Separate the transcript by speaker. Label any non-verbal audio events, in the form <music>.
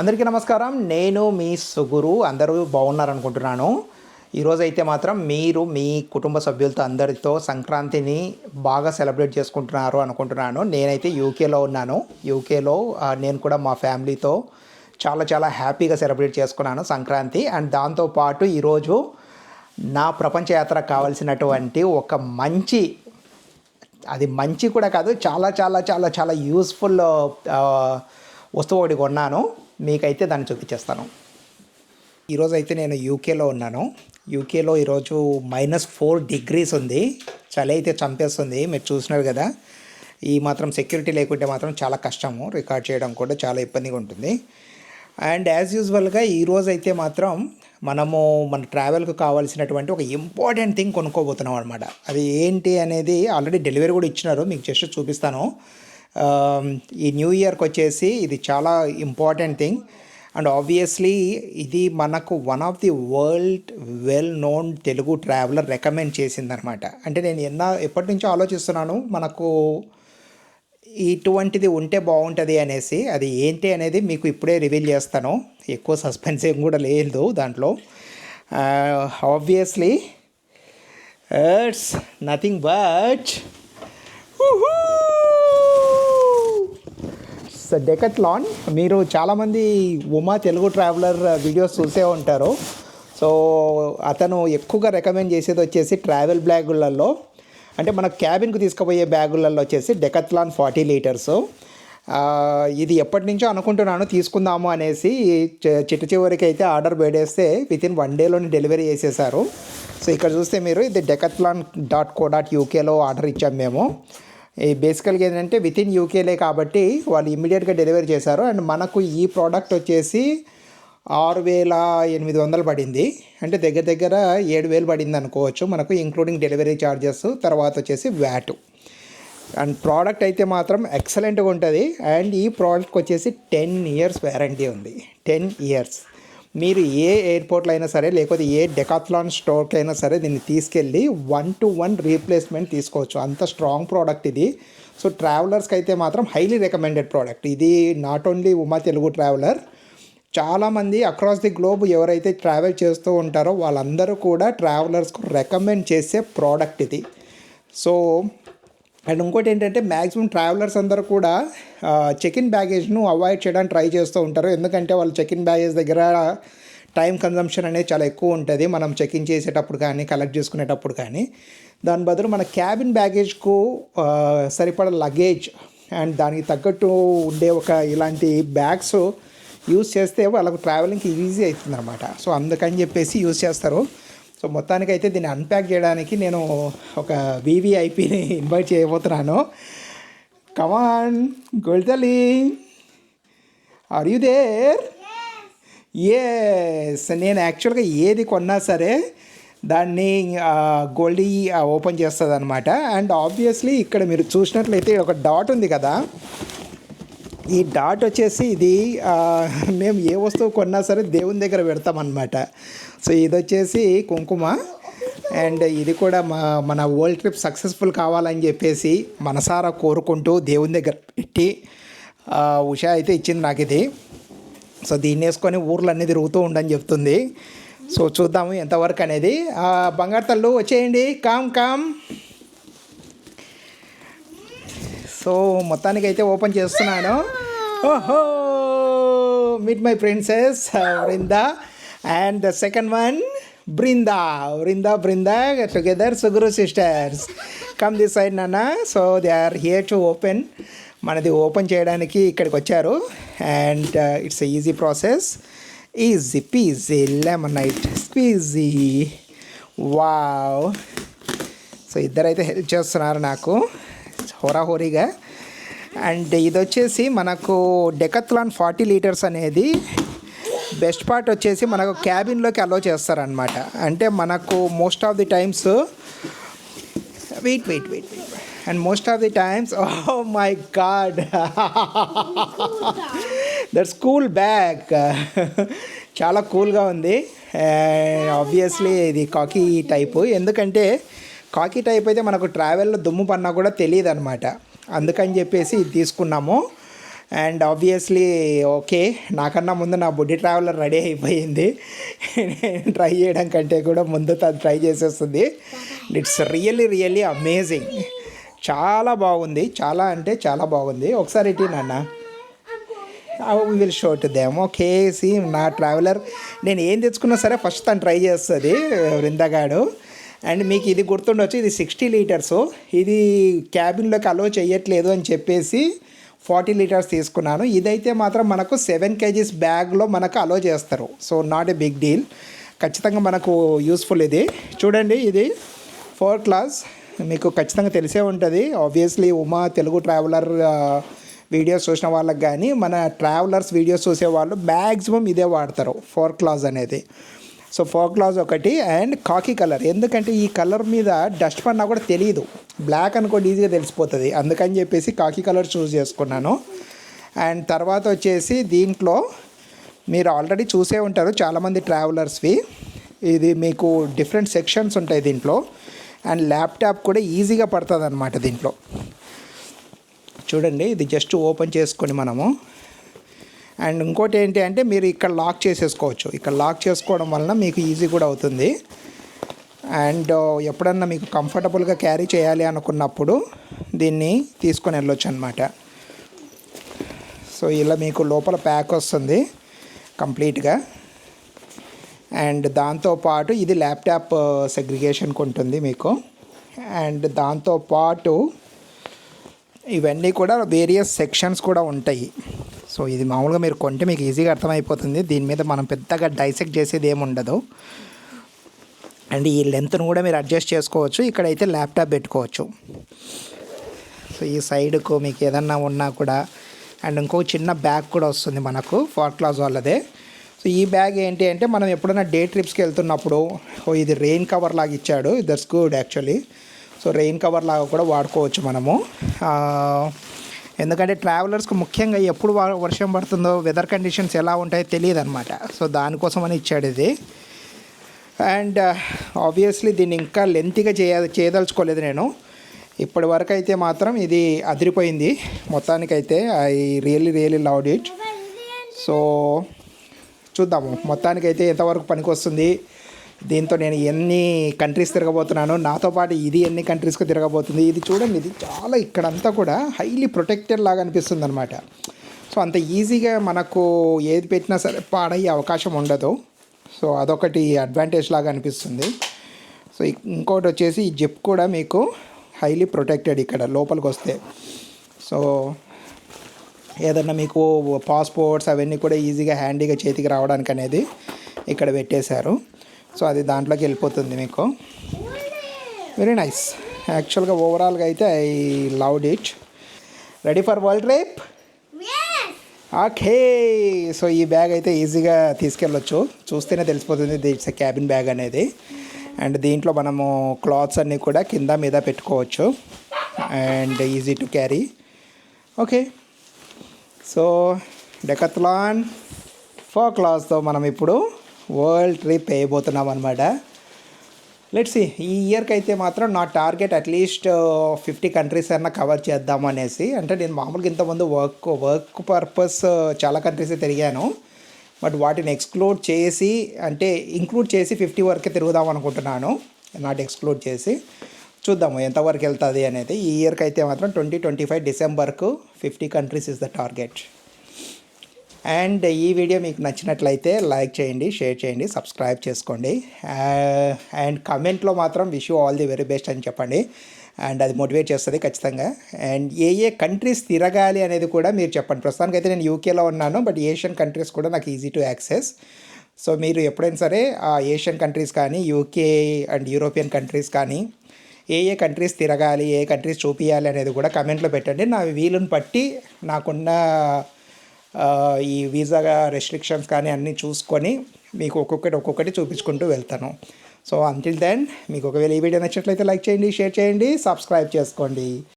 Speaker 1: అందరికీ నమస్కారం. నేను మీ సుగురు. అందరూ బాగున్నారనుకుంటున్నాను. ఈరోజు అయితే మాత్రం మీరు మీ కుటుంబ సభ్యులతో అందరితో సంక్రాంతిని బాగా సెలబ్రేట్ చేసుకుంటున్నారు అనుకుంటున్నాను. నేనైతే యూకేలో ఉన్నాను. యూకేలో నేను కూడా మా ఫ్యామిలీతో చాలా చాలా హ్యాపీగా సెలబ్రేట్ చేసుకున్నాను సంక్రాంతి. అండ్ దాంతోపాటు ఈరోజు నా ప్రపంచ యాత్ర కావాల్సినటువంటి ఒక మంచి అది మంచి కూడా కాదు చాలా చాలా చాలా చాలా యూస్ఫుల్ వస్తువు ఒకటి కొన్నాను. మీకైతే దాన్ని చూపించేస్తాను. ఈరోజు అయితే నేను యూకేలో ఉన్నాను. యూకేలో ఈరోజు మైనస్ ఫోర్ డిగ్రీస్ ఉంది. చలి అయితే చంపేస్తుంది. మీరు చూసినారు కదా. ఈ మాత్రం సెక్యూరిటీ లేకుంటే మాత్రం చాలా కష్టము. రికార్డ్ చేయడం కూడా చాలా ఇబ్బందిగా ఉంటుంది. అండ్ యాజ్ యూజువల్గా ఈరోజు అయితే మాత్రం మనము మన ట్రావెల్కి కావాల్సినటువంటి ఒక ఇంపార్టెంట్ థింగ్ కొనుక్కోబోతున్నాం అనమాట అది ఏంటి అనేది ఆల్రెడీ డెలివరీ కూడా ఇచ్చినారు. మీకు జస్ట్ చూపిస్తాను. Um, ఈ న్యూ ఇయర్కి వచ్చేసి ఇది చాలా ఇంపార్టెంట్ థింగ్ అండ్ ఆబ్వియస్లీ ఇది మనకు one of the world well known Telugu traveller recommend చేసిందనమాట అంటే నేను ఎన్న ఎప్పటి నుంచో ఆలోచిస్తున్నాను మనకు ఇటువంటిది ఉంటే బాగుంటుంది అనేసి. అది ఏంటి అనేది మీకు ఇప్పుడే రివీల్ చేస్తాను. ఎక్కువ సస్పెన్స్ ఏం కూడా లేదు దాంట్లో. Obviously it's nothing but Decathlon మీరు చాలామంది ఉమా తెలుగు ట్రావెలర్ వీడియోస్ చూసే ఉంటారు. సో అతను ఎక్కువగా రికమెండ్ చేసేది వచ్చేసి ట్రావెల్ బ్యాగులలో అంటే మన క్యాబిన్కు తీసుకుపోయే బ్యాగులలో వచ్చేసి డెకత్లాన్ ఫార్టీ లీటర్స్ ఇది ఎప్పటి నుంచో అనుకుంటున్నాను తీసుకుందాము అనేసి చిట్ట చివరికి అయితే ఆర్డర్ పెడేస్తే విత్ ఇన్ వన్ డేలోనే డెలివరీ చేసేసారు సో ఇక్కడ చూస్తే మీరు ఇది డెకత్లాన్ డాట్ కో డాట్ యూకేలో ఆర్డర్ ఇచ్చాము మేము. ఈ బేసికల్గా ఏంటంటే విత్ ఇన్ యూకేలే కాబట్టి వాళ్ళు ఇమ్మీడియట్గా డెలివరీ చేశారు. అండ్ మనకు ఈ ప్రోడక్ట్ వచ్చేసి ఆరు వేల ఎనిమిది వందలు పడింది. అంటే దగ్గర దగ్గర ఏడు వేలు పడింది అనుకోవచ్చు. మనకు ఇంక్లూడింగ్ డెలివరీ ఛార్జెస్ తర్వాత వచ్చేసి వ్యాటు అండ్ ప్రోడక్ట్ అయితే మాత్రం ఎక్సలెంట్గా ఉంటుంది. అండ్ ఈ ప్రోడక్ట్కి వచ్చేసి టెన్ ఇయర్స్ వ్యారంటీ ఉంది. టెన్ ఇయర్స్ మీరు ఏ ఎయిర్పోర్ట్లో అయినా సరే లేకపోతే ఏ డెకాథ్లాన్ స్టోర్కి అయినా సరే దీన్ని తీసుకెళ్ళి వన్ టు వన్ రీప్లేస్మెంట్ తీసుకోవచ్చు. అంత స్ట్రాంగ్ ప్రోడక్ట్ ఇది. సో ట్రావెలర్స్కి అయితే మాత్రం హైలీ రికమెండెడ్ ప్రోడక్ట్ ఇది not only Uma Telugu traveller చాలామంది అక్రాస్ ది గ్లోబ్ ఎవరైతే ట్రావెల్ చేస్తూ ఉంటారో వాళ్ళందరూ కూడా ట్రావెలర్స్కు రికమెండ్ చేసే ప్రోడక్ట్ ఇది. సో అండ్ ఇంకోటి ఏంటంటే మ్యాక్సిమం ట్రావెలర్స్ అందరూ కూడా చెక్ ఇన్ బ్యాగేజ్ను అవాయిడ్ చేయడానికి ట్రై చేస్తూ ఉంటారు. ఎందుకంటే వాళ్ళు చెక్ ఇన్ బ్యాగేజ్ దగ్గర టైం కన్జంప్షన్ అనేది చాలా ఎక్కువ ఉంటుంది. మనం చెక్ ఇన్ చేసేటప్పుడు కానీ కలెక్ట్ చేసుకునేటప్పుడు కానీ. దాని బదులు మన క్యాబిన్ బ్యాగేజ్కు సరిపడ లగేజ్ అండ్ దానికి తగ్గట్టు ఉండే ఒక ఇలాంటి బ్యాగ్స్ యూస్ చేస్తే వాళ్ళకు ట్రావెలింగ్కి ఈజీ అవుతుంది అనమాట సో అందుకని చెప్పేసి యూస్ చేస్తారు. సో మొత్తానికైతే దీన్ని అన్ప్యాక్ చేయడానికి నేను ఒక వీవీఐపీని ఇన్వైట్ చేయబోతున్నాను. కమాన్ గొల్తలి ఆర్ యూ దేర్ ఎస్ నేను యాక్చువల్గా ఏది కొన్నా సరే దాన్ని గోల్డీ ఓపెన్ చేస్తుంది అనమాట అండ్ ఆబ్వియస్లీ ఇక్కడ మీరు చూసినట్లయితే ఒక డాట్ ఉంది కదా. ఈ డాట్ వచ్చేసి ఇది మేము ఏ వస్తువు కొన్నా సరే దేవుని దగ్గర పెడతామన్నమాట సో ఇది వచ్చేసి కుంకుమ. అండ్ ఇది కూడా మా మన వరల్డ్ ట్రిప్ సక్సెస్ఫుల్ కావాలని చెప్పేసి మనసారా కోరుకుంటూ దేవుని దగ్గర పెట్టి ఉషా అయితే ఇచ్చింది నాకు ఇది. సో దీన్ని వేసుకొని ఊర్లన్నీ తిరుగుతూ ఉండని చెప్తుంది. సో చూద్దాము ఎంతవరకు అనేది. బంగారు తల్లు వచ్చేయండి. Com com. సో మొత్తానికి అయితే ఓపెన్ చేస్తున్నాను. ఓహో! Meet my princess Vrinda and the second one Brinda Vrinda Brinda together సుగురు sisters come this side నాన్న so they are here to open మనది ఓపెన్ చేయడానికి ఇక్కడికి వచ్చారు. And it's easy process easy peasy lemon night squeezy wow so ఇద్దరైతే help చేస్తున్నారు నాకు. హోరాహోరీగా. And ఇది వచ్చేసి మనకు డెకత్లాన్ ఫార్టీ లీటర్స్ అనేది బెస్ట్ పార్ట్ వచ్చేసి మనకు క్యాబిన్లోకి అలో చేస్తారనమాట అంటే మనకు most of the times wait wait wait wait. And most of the times <laughs> oh my god. That's school bag. చాలా కూల్గా ఉంది. ఆబ్వియస్లీ ఇది కాకీ టైపు. ఎందుకంటే కాకి టైప్ అయితే మనకు ట్రావెల్లో దుమ్ము పన్నా కూడా తెలియదు అనమాట అందుకని చెప్పేసి ఇది తీసుకున్నాము. అండ్ ఆబ్వియస్లీ ఓకే నాకన్నా ముందు నా బుడ్డి ట్రావెలర్ రెడీ అయిపోయింది. <laughs> ట్రై చేయడం కంటే కూడా ముందు తను ట్రై చేసేస్తుంది. ఇట్స్ రియల్లీ రియల్లీ అమేజింగ్ చాలా బాగుంది. చాలా అంటే చాలా బాగుంది. ఒకసారి ఇటీ నాన్న. Will show to them okay నా ట్రావెలర్ నేను ఏం తెచ్చుకున్నా సరే ఫస్ట్ తను ట్రై చేస్తుంది వృందగాడు. అండ్ మీకు ఇది గుర్తుండొచ్చు ఇది సిక్స్టీ లీటర్స్. ఇది క్యాబిన్లోకి అలో చేయట్లేదు అని చెప్పేసి ఫార్టీ లీటర్స్ తీసుకున్నాను. ఇదైతే మాత్రం మనకు సెవెన్ కేజీస్ బ్యాగ్లో మనకు అలో చేస్తారు. So not a big deal. ఖచ్చితంగా మనకు యూస్ఫుల్ ఇది. చూడండి ఇది ఫోర్ క్లాస్. మీకు ఖచ్చితంగా తెలిసే ఉంటుంది. Obviously Uma Telugu traveller videos చూసిన వాళ్ళకి కానీ మన ట్రావెలర్స్ వీడియోస్ చూసే వాళ్ళు మ్యాక్సిమం ఇదే వాడతారు ఫోర్ క్లాస్ అనేది. సో ఫోర్ ఒకటి అండ్ కాకి కలర్. ఎందుకంటే ఈ కలర్ మీద డస్ట్ పడినా కూడా తెలియదు బ్లాక్ అనుకోండి ఈజీగా తెలిసిపోతుంది. అందుకని చెప్పేసి కాకి కలర్ చూస్ చేసుకున్నాను. అండ్ తర్వాత వచ్చేసి దీంట్లో మీరు ఆల్రెడీ చూసే ఉంటారు చాలామంది ట్రావెలర్స్వి. ఇది మీకు డిఫరెంట్ సెక్షన్స్ ఉంటాయి దీంట్లో. అండ్ ల్యాప్టాప్ కూడా ఈజీగా పడుతుంది అనమాట దీంట్లో. చూడండి ఇది జస్ట్ ఓపెన్ చేసుకొని మనము అండ్ ఇంకోటి ఏంటి అంటే మీరు ఇక్కడ లాక్ చేసేసుకోవచ్చు. ఇక్కడ లాక్ చేసుకోవడం వలన మీకు ఈజీ కూడా అవుతుంది. అండ్ ఎప్పుడన్నా మీకు కంఫర్టబుల్గా క్యారీ చేయాలి అనుకున్నప్పుడు దీన్ని తీసుకొని వెళ్ళొచ్చు అనమాట సో ఇలా మీకు లోపల ప్యాక్ వస్తుంది కంప్లీట్గా. అండ్ దాంతోపాటు ఇది ల్యాప్టాప్ సెగ్రిగేషన్కి ఉంటుంది మీకు. అండ్ దాంతోపాటు ఇవన్నీ కూడా వేరియస్ సెక్షన్స్ కూడా ఉంటాయి. సో ఇది మామూలుగా మీరు కొంటే మీకు ఈజీగా అర్థమైపోతుంది. దీని మీద మనం పెద్దగా డైసెక్ట్ చేసేది ఏమి ఉండదు. అండ్ ఈ లెంత్ను కూడా మీరు అడ్జస్ట్ చేసుకోవచ్చు. ఇక్కడైతే ల్యాప్టాప్ పెట్టుకోవచ్చు. సో ఈ సైడ్కు మీకు ఏదన్నా ఉన్నా కూడా అండ్ ఇంకో చిన్న బ్యాగ్ కూడా వస్తుంది మనకు ఫోర్ క్లాస్ వాళ్ళదే. సో ఈ బ్యాగ్ ఏంటి అంటే మనం ఎప్పుడైనా డే ట్రిప్స్కి వెళ్తున్నప్పుడు ఓ ఇది రెయిన్ కవర్ లాగా ఇచ్చాడు. That's good actually so rain cover లాగా కూడా వాడుకోవచ్చు మనము. ఎందుకంటే ట్రావెలర్స్కి ముఖ్యంగా ఎప్పుడు వర్షం పడుతుందో వెదర్ కండిషన్స్ ఎలా ఉంటాయో తెలియదు అనమాట సో దానికోసమని ఇచ్చాడు ఇది. అండ్ uh, ఆబ్వియస్లీ దీన్ని ఇంకా లెంతిగా చేయ చేయదలుచుకోలేదు నేను. ఇప్పటి వరకు అయితే మాత్రం ఇది అదిరిపోయింది. మొత్తానికైతే I really really loved it. So చూద్దాము. మొత్తానికైతే ఎంతవరకు పనికి వస్తుంది దీంతో నేను ఎన్ని కంట్రీస్ తిరగబోతున్నాను నాతో పాటు ఇది ఎన్ని కంట్రీస్కి తిరగబోతుంది ఇది చూడండి ఇది చాలా ఇక్కడంతా కూడా హైలీ ప్రొటెక్టెడ్ లాగా అనిపిస్తుంది అనమాట సో అంత ఈజీగా మనకు ఏది పెట్టినా సరే పాడయ్యే అవకాశం ఉండదు. సో అదొకటి అడ్వాంటేజ్ లాగా అనిపిస్తుంది. సో ఇంకోటి వచ్చేసి ఈ జిప్ కూడా మీకు హైలీ ప్రొటెక్టెడ్ ఇక్కడ లోపలికి వస్తే. సో ఏదన్నా మీకు పాస్పోర్ట్స్ అవన్నీ కూడా ఈజీగా హ్యాండీగా చేతికి రావడానికి అనేది ఇక్కడ పెట్టేశారు. సో అది దాంట్లోకి వెళ్ళిపోతుంది మీకు. వెరీ నైస్ యాక్చువల్గా ఓవరాల్గా అయితే I loved it ready for world trip okay so ఈ బ్యాగ్ అయితే ఈజీగా తీసుకెళ్ళొచ్చు. చూస్తేనే తెలిసిపోతుంది ఇట్స్ క్యాబిన్ బ్యాగ్ అనేది. అండ్ దీంట్లో మనము క్లాత్స్ అన్నీ కూడా కింద మీద పెట్టుకోవచ్చు. And easy to carry okay so Decathlon four క్లాస్తో మనం ఇప్పుడు వరల్డ్ ట్రిప్ వేయబోతున్నాం అనమాట లెట్స్ ఈ ఇయర్కి అయితే మాత్రం నా target at least fifty countries అన్న కవర్ చేద్దాం అనేసి అంటే నేను మామూలుగా ఇంతకుముందు వర్క్ వర్క్ పర్పస్ చాలా కంట్రీస్ తిరిగాను. బట్ వాటిని ఎక్స్క్లూడ్ చేసి అంటే ఇంక్లూడ్ చేసి ఫిఫ్టీ వరకే తిరుగుదాం అనుకుంటున్నాను. నాట్ ఎక్స్క్లూడ్ చేసి. చూద్దాము ఎంతవరకు వెళ్తుంది అనేది. ఈ ఇయర్కి అయితే మాత్రం twenty twenty five డిసెంబర్కు fifty countries is the target and ఈ వీడియో మీకు నచ్చినట్లయితే లైక్ చేయండి షేర్ చేయండి సబ్స్క్రైబ్ చేసుకోండి. అండ్ కమెంట్లో మాత్రం wish you all the very best అని చెప్పండి. అండ్ అది మోటివేట్ చేస్తుంది ఖచ్చితంగా. అండ్ ఏ ఏ కంట్రీస్ తిరగాలి అనేది కూడా మీరు చెప్పండి. ప్రస్తుతానికి అయితే నేను యూకేలో ఉన్నాను బట్ ఏషియన్ కంట్రీస్ కూడా నాకు ఈజీ టు యాక్సెస్. సో మీరు ఎప్పుడైనా సరే ఆ ఏషియన్ కంట్రీస్ కానీ యూకే అండ్ యూరోపియన్ కంట్రీస్ కానీ ఏ ఏ కంట్రీస్ తిరగాలి ఏ కంట్రీస్ చూపించాలి అనేది కూడా కమెంట్లో పెట్టండి. నా వీలుని బట్టి నాకున్న ఈ వీసా రెస్ట్రిక్షన్స్ కానీ అన్నీ చూసుకొని మీకు ఒక్కొక్కటి ఒక్కొక్కటి చూపించుకుంటూ వెళ్తాను. సో అంటిల్ దెన్ మీకు ఒకవేళ ఈ వీడియో నచ్చినట్లయితే లైక్ చేయండి షేర్ చేయండి సబ్స్క్రైబ్ చేసుకోండి.